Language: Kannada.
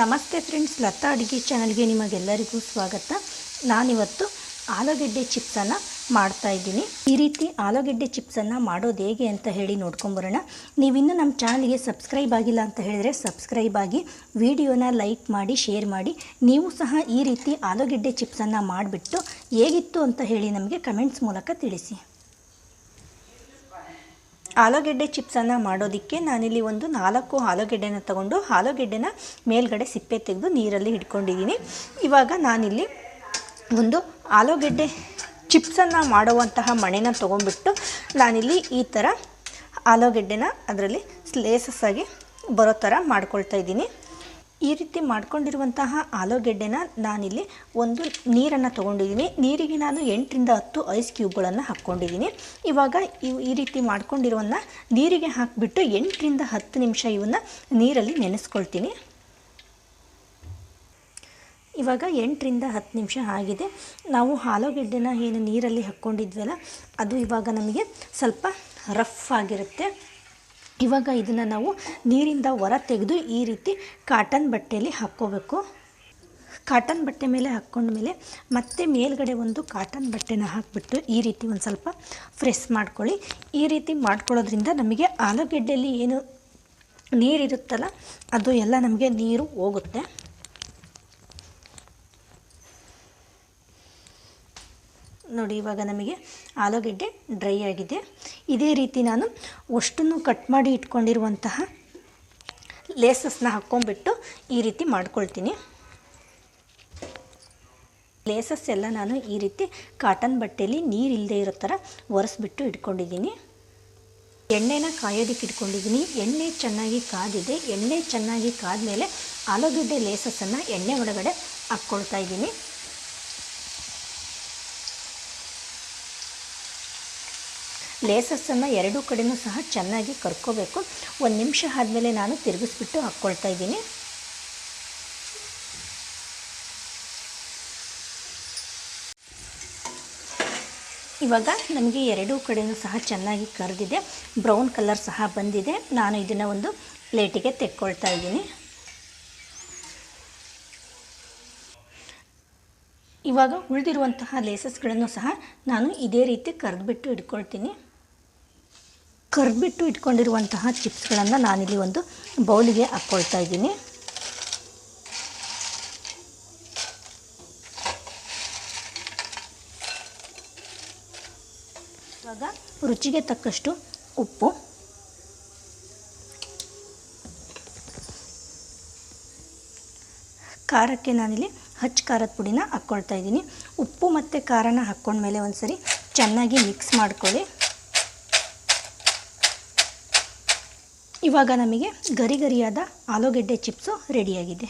ನಮಸ್ತೆ ಫ್ರೆಂಡ್ಸ್, ಲತಾ ಅಡುಗೆ ಚಾನಲ್ಗೆ ನಿಮಗೆಲ್ಲರಿಗೂ ಸ್ವಾಗತ. ನಾನಿವತ್ತು ಆಲೂಗೆಡ್ಡೆ ಚಿಪ್ಸನ್ನು ಮಾಡ್ತಾ ಇದ್ದೀನಿ. ಈ ರೀತಿ ಆಲೂಗೆಡ್ಡೆ ಚಿಪ್ಸನ್ನು ಮಾಡೋದು ಹೇಗೆ ಅಂತ ಹೇಳಿ ನೋಡ್ಕೊಂಬರೋಣ. ನೀವಿನ್ನೂ ನಮ್ಮ ಚಾನಲ್ಗೆ ಸಬ್ಸ್ಕ್ರೈಬ್ ಆಗಿಲ್ಲ ಅಂತ ಹೇಳಿದರೆ ಸಬ್ಸ್ಕ್ರೈಬ್ ಆಗಿ ವಿಡಿಯೋನ ಲೈಕ್ ಮಾಡಿ, ಶೇರ್ ಮಾಡಿ. ನೀವು ಸಹ ಈ ರೀತಿ ಆಲೂಗೆಡ್ಡೆ ಚಿಪ್ಸನ್ನು ಮಾಡಿಬಿಟ್ಟು ಹೇಗಿತ್ತು ಅಂತ ಹೇಳಿ ನಮಗೆ ಕಮೆಂಟ್ಸ್ ಮೂಲಕ ತಿಳಿಸಿ. ಆಲೂಗೆಡ್ಡೆ ಚಿಪ್ಸನ್ನು ಮಾಡೋದಕ್ಕೆ ನಾನಿಲ್ಲಿ ಒಂದು ನಾಲ್ಕು ಆಲೂಗೆಡ್ಡೆನ ತಗೊಂಡು ಆಲೂಗೆಡ್ಡೆನ ಮೇಲ್ಗಡೆ ಸಿಪ್ಪೆ ತೆಗೆದು ನೀರಲ್ಲಿ ಇಟ್ಕೊಂಡಿದ್ದೀನಿ ಇವಾಗ ನಾನಿಲ್ಲಿ ಒಂದು ಆಲೂಗೆಡ್ಡೆ ಚಿಪ್ಸನ್ನು ಮಾಡುವಂತಹ ಮಣೆನ ತೊಗೊಂಡ್ಬಿಟ್ಟು ನಾನಿಲ್ಲಿ ಈ ಥರ ಆಲೂಗೆಡ್ಡೆನ ಅದರಲ್ಲಿ ಸ್ಲೇಸಸ್ಸಾಗಿ ಬರೋ ಥರ ಮಾಡ್ಕೊಳ್ತಾ ಇದ್ದೀನಿ. ಈ ರೀತಿ ಮಾಡ್ಕೊಂಡಿರುವಂತಹ ಆಲೂಗೆಡ್ಡೆನ ನಾನಿಲ್ಲಿ ಒಂದು ನೀರನ್ನು ತೊಗೊಂಡಿದ್ದೀನಿ. ನೀರಿಗೆ ನಾನು ಎಂಟರಿಂದ ಹತ್ತು ಐಸ್ ಕ್ಯೂಬ್ಗಳನ್ನು ಹಾಕ್ಕೊಂಡಿದ್ದೀನಿ. ಇವಾಗ ಇವು ಈ ರೀತಿ ಮಾಡ್ಕೊಂಡಿರುವನ್ನ ನೀರಿಗೆ ಹಾಕಿಬಿಟ್ಟು ಎಂಟರಿಂದ ಹತ್ತು ನಿಮಿಷ ಇವನ್ನ ನೀರಲ್ಲಿ ನೆನೆಸ್ಕೊಳ್ತೀನಿ. ಇವಾಗ ಎಂಟರಿಂದ ಹತ್ತು ನಿಮಿಷ ಆಗಿದೆ. ನಾವು ಆಲೂಗೆಡ್ಡೆನ ಏನು ನೀರಲ್ಲಿ ಹಾಕ್ಕೊಂಡಿದ್ವಲ್ಲ, ಅದು ಇವಾಗ ನಮಗೆ ಸ್ವಲ್ಪ ರಫ್ ಆಗಿರುತ್ತೆ. ಇವಾಗ ಇದನ್ನು ನಾವು ನೀರಿಂದ ಹೊರ ತೆಗೆದು ಈ ರೀತಿ ಕಾಟನ್ ಬಟ್ಟೆಯಲ್ಲಿ ಹಾಕ್ಕೋಬೇಕು. ಕಾಟನ್ ಬಟ್ಟೆ ಮೇಲೆ ಹಾಕ್ಕೊಂಡ್ಮೇಲೆ ಮತ್ತೆ ಮೇಲ್ಗಡೆ ಒಂದು ಕಾಟನ್ ಬಟ್ಟೆನ ಹಾಕಿಬಿಟ್ಟು ಈ ರೀತಿ ಒಂದು ಸ್ವಲ್ಪ ಫ್ರೆಸ್ ಮಾಡ್ಕೊಳ್ಳಿ. ಈ ರೀತಿ ಮಾಡ್ಕೊಳ್ಳೋದ್ರಿಂದ ನಮಗೆ ಆಲೂಗೆಡ್ಡೆಯಲ್ಲಿ ಏನು ನೀರಿರುತ್ತಲ್ಲ, ಅದು ಎಲ್ಲ ನಮಗೆ ನೀರು ಹೋಗುತ್ತೆ. ನೋಡಿ, ಇವಾಗ ನಮಗೆ ಆಲೂಗೆಡ್ಡೆ ಡ್ರೈ ಆಗಿದೆ. ಇದೇ ರೀತಿ ನಾನು ಅಷ್ಟನ್ನು ಕಟ್ ಮಾಡಿ ಇಟ್ಕೊಂಡಿರುವಂತಹ ಲೇಸಸ್ನ ಹಾಕ್ಕೊಂಡ್ಬಿಟ್ಟು ಈ ರೀತಿ ಮಾಡ್ಕೊಳ್ತೀನಿ. ಲೇಸಸ್ ಎಲ್ಲ ನಾನು ಈ ರೀತಿ ಕಾಟನ್ ಬಟ್ಟೆಯಲ್ಲಿ ನೀರಿಲ್ಲದೆ ಇರೋ ಥರ ಒರೆಸ್ಬಿಟ್ಟು ಇಟ್ಕೊಂಡಿದ್ದೀನಿ. ಎಣ್ಣೆನ ಕಾಯೋದಕ್ಕೆ ಇಟ್ಕೊಂಡಿದ್ದೀನಿ. ಎಣ್ಣೆ ಚೆನ್ನಾಗಿ ಕಾದಿದೆ. ಎಣ್ಣೆ ಚೆನ್ನಾಗಿ ಕಾದ ಮೇಲೆ ಆಲೂಗೆಡ್ಡೆ ಲೇಸಸ್ಸನ್ನು ಎಣ್ಣೆ ಒಳಗಡೆ ಹಾಕ್ಕೊಳ್ತಾ ಇದ್ದೀನಿ. ಲೇಸಸ್ಸನ್ನು ಎರಡೂ ಕಡೆಯೂ ಸಹ ಚೆನ್ನಾಗಿ ಕರ್ಕೋಬೇಕು. ಒಂದು ನಿಮಿಷ ಆದಮೇಲೆ ನಾನು ತಿರುಗಿಸ್ಬಿಟ್ಟು ಹಾಕ್ಕೊಳ್ತಾ ಇದ್ದೀನಿ. ಇವಾಗ ನಮಗೆ ಎರಡೂ ಕಡೆಯೂ ಸಹ ಚೆನ್ನಾಗಿ ಕರೆದಿದೆ. ಬ್ರೌನ್ ಕಲರ್ ಸಹ ಬಂದಿದೆ. ನಾನು ಇದನ್ನು ಒಂದು ಪ್ಲೇಟಿಗೆ ತೆಕ್ಕೊಳ್ತಾ ಇದ್ದೀನಿ. ಇವಾಗ ಉಳಿದಿರುವಂತಹ ಲೇಸಸ್ಗಳನ್ನು ಸಹ ನಾನು ಇದೇ ರೀತಿ ಕರೆದ್ಬಿಟ್ಟು ಇಟ್ಕೊಳ್ತೀನಿ. ಕರೆದ್ಬಿಟ್ಟು ಇಟ್ಕೊಂಡಿರುವಂತಹ ಚಿಪ್ಸ್ಗಳನ್ನು ನಾನಿಲ್ಲಿ ಒಂದು ಬೌಲಿಗೆ ಹಾಕ್ಕೊಳ್ತಾ ಇದ್ದೀನಿ. ಇವಾಗ ರುಚಿಗೆ ತಕ್ಕಷ್ಟು ಉಪ್ಪು. ಖಾರಕ್ಕೆ ನಾನಿಲ್ಲಿ ಹಚ್ಚ ಖಾರದ ಪುಡಿನ ಹಾಕ್ಕೊಳ್ತಾ ಇದ್ದೀನಿ. ಉಪ್ಪು ಮತ್ತು ಖಾರನ ಹಾಕ್ಕೊಂಡ್ಮೇಲೆ ಒಂದು ಸರಿ ಚೆನ್ನಾಗಿ ಮಿಕ್ಸ್ ಮಾಡ್ಕೊಳ್ಳಿ. ಇವಾಗ ನಮಗೆ ಗರಿ ಗರಿಯಾದ ಆಲೂಗೆಡ್ಡೆ ಚಿಪ್ಸು ರೆಡಿಯಾಗಿದೆ